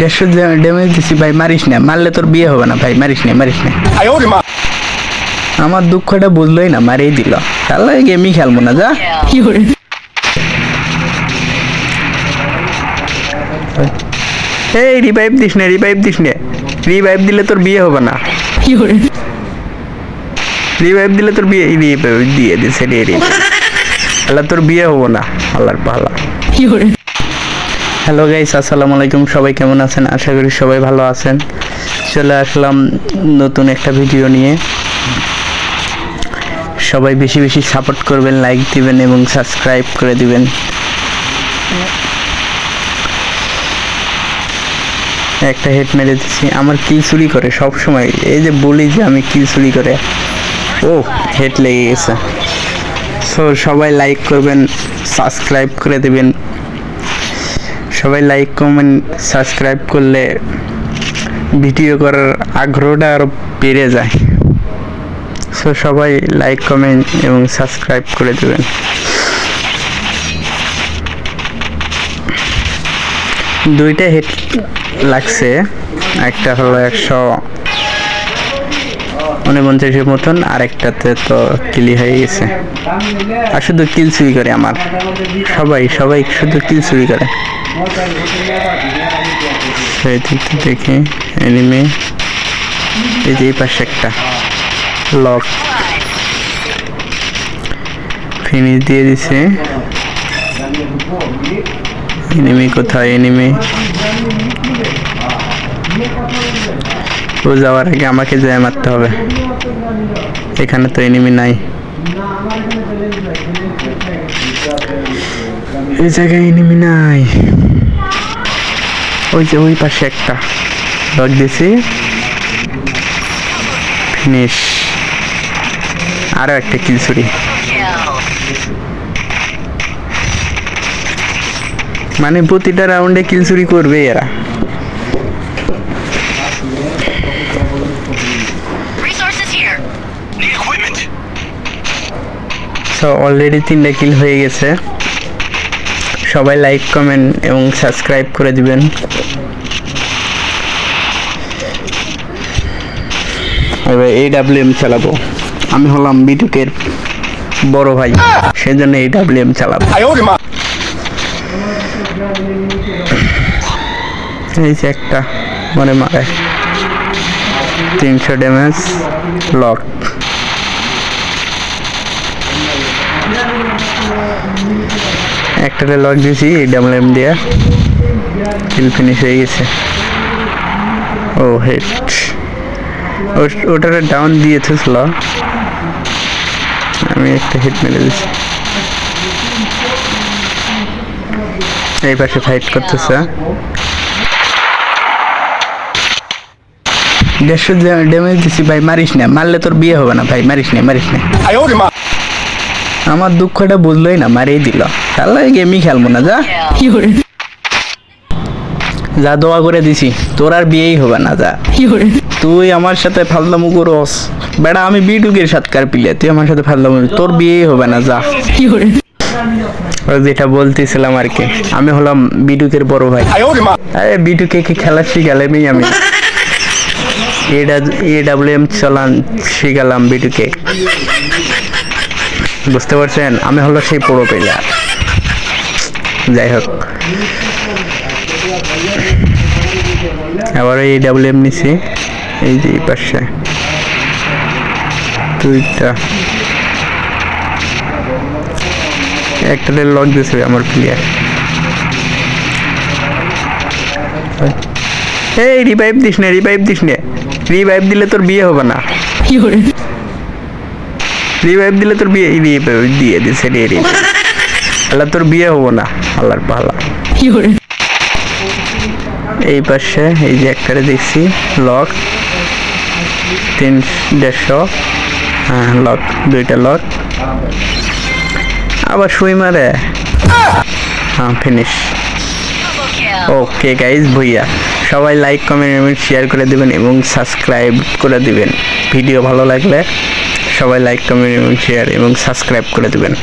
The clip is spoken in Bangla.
দেড়শো ড্যামেজ দিছি ভাই মারিস না। মারলে তোর বিয়ে হবে না ভাই মারিস না মারিস না। আমার দুঃখটা বুঝলোই না মারিয়ে দিল। তাহলে গেমই খেলব না যা। এই রিভাইভ দিস না রিভাইভ দিস না। রিভাইভ দিলে তোর বিয়ে হবে না। রিভাইভ দিলে তোর বিয়ে রিভাইভ দিয়ে দিছে রে রে আল্লাহ তোর বিয়ে হব না আল্লাহর পালা। হ্যালো গাইস আসসালামু আলাইকুম। সবাই কেমন আছেন? আশা করি সবাই ভালো আছেন। চলে আসলাম নতুন একটা ভিডিও নিয়ে। সবাই বেশি বেশি সাপোর্ট করবেন লাইক দিবেন এবং সাবস্ক্রাইব করে দিবেন। একটা হেড মেরে দিচ্ছি। আমার কিল চুরি করে সব সময় এই যে বলি যে আমি কিল চুরি করে। ও হেড লেগে গেছে। সো সবাই লাইক করবেন সাবস্ক্রাইব করে দেবেন। সবাই লাইক কমেন্ট সাবস্ক্রাইব করলে ভিডিও করার আগ্রহটা আরও বেড়ে যায়। সো সবাই লাইক কমেন্ট এবং সাবস্ক্রাইব করে দেবেন। দুইটা হেড লাগছে। একটা হলো একশো উনপঞ্চাশের মতন আরেকটাতে তো কিলি হয়ে গেছে। আর শুধু কিল চুরি করে আমার। সবাই সবাই শুধু কিল চুরি করে। সেই দেখি এনিমে এই যে এই পাশে একটা লক ফিনিশ দিয়ে দিছে। এনিমি কোথায় এনিমি ও যাওয়ার আগে আমাকে যায় মারতে হবে। এখানে তো এনিমি নাই। এই জায়গায় এনিমি নাই। ওই যে ওই পাশে একটা। লক দিছি ফিনিশ আরও একটা কিলছুরি মানে প্রতিটা রাউন্ডে কিল চুরি করবে এরা। সো অলরেডি তিনটা কিল হয়ে গেছে। সবাই লাইক কমেন্ট এবং সাবস্ক্রাইব করে দিবেন। এবার এই ডাব্লিউ এম চালাবো। আমি হলাম বিটুকের বড় ভাই সেজন্য এই ডাব্লিউ এম চালাবো. এই যে একটা মনে মারে তিনশো ড্যামেজ লক একটাতে লক দিয়েছি, এই ডাবলেম দিয়ে। কিল ফিনিশ হয়ে গেছে। ও হেড ওটারে ডাউন দিয়ে থুসল আমি একটা হিট মেরে দিছি এই পাশে ফাইট করতেছে। দেড়শো ড্যামেজ দিছি, ভাই, মারিস না। মারলে তোর বিয়ে হবে না, ভাই, মারিস না মারিস না। আমার দুঃখটা বুঝলোই না মারিয়ে দিল। তাহলে গেমই খেলব না, যা। কি করে যা দোয়া করে দিছি, তোর আর বিয়েই হবে না, যা। তুই আমার সাথে ফালদামু করস। বেড়া, আমি বিটুকের সাতকার পিলে, তুই আমার সাথে ফালদামু তোর বিয়েই হবে না, যা। যেটা বলতেছিলাম আর কি, আমি হলাম বিটুকের বড় ভাই. আরে, বিটুকে কি খেলা শিখালামই আমি। এ ডাব্লিউ এম চালান, শিখালাম বিটুকে। বুঝতে পারছেন? আমি হলো সেই পুরো প্লেয়ার যাই হোক। আবার এই ডাব্লিউ এম নিছি। এই যে পাশে। দুইটা। একটাতে লক দিয়েছে আমার প্লেয়ার এই রিভাইভ দিস না রিভাইভ দিস না। রিভাইভ দিলে তোর বিয়ে হবে না। রিভাইভ দিলে তোর বিয়ে রিভাইভ দিয়ে দিছে রে রে আল্লাহ তোর বিয়ে হব না। আল্লাহর পালা। এই পাশে এই যে একটারে দেখছি লক। তিন দেড়শো। হ্যাঁ লক দুইটা লক। আবার সুই মারে। হ্যাঁ ফিনিশ. Okay guys Bhuiyan. সবাই লাইক কমেন্ট শেয়ার করে দিবেন এবং সাবস্ক্রাইব করে দিবেন। ভিডিও ভালো লাগলে সবাই লাইক কমেন্ট এবং শেয়ার এবং সাবস্ক্রাইব করে দিবেন।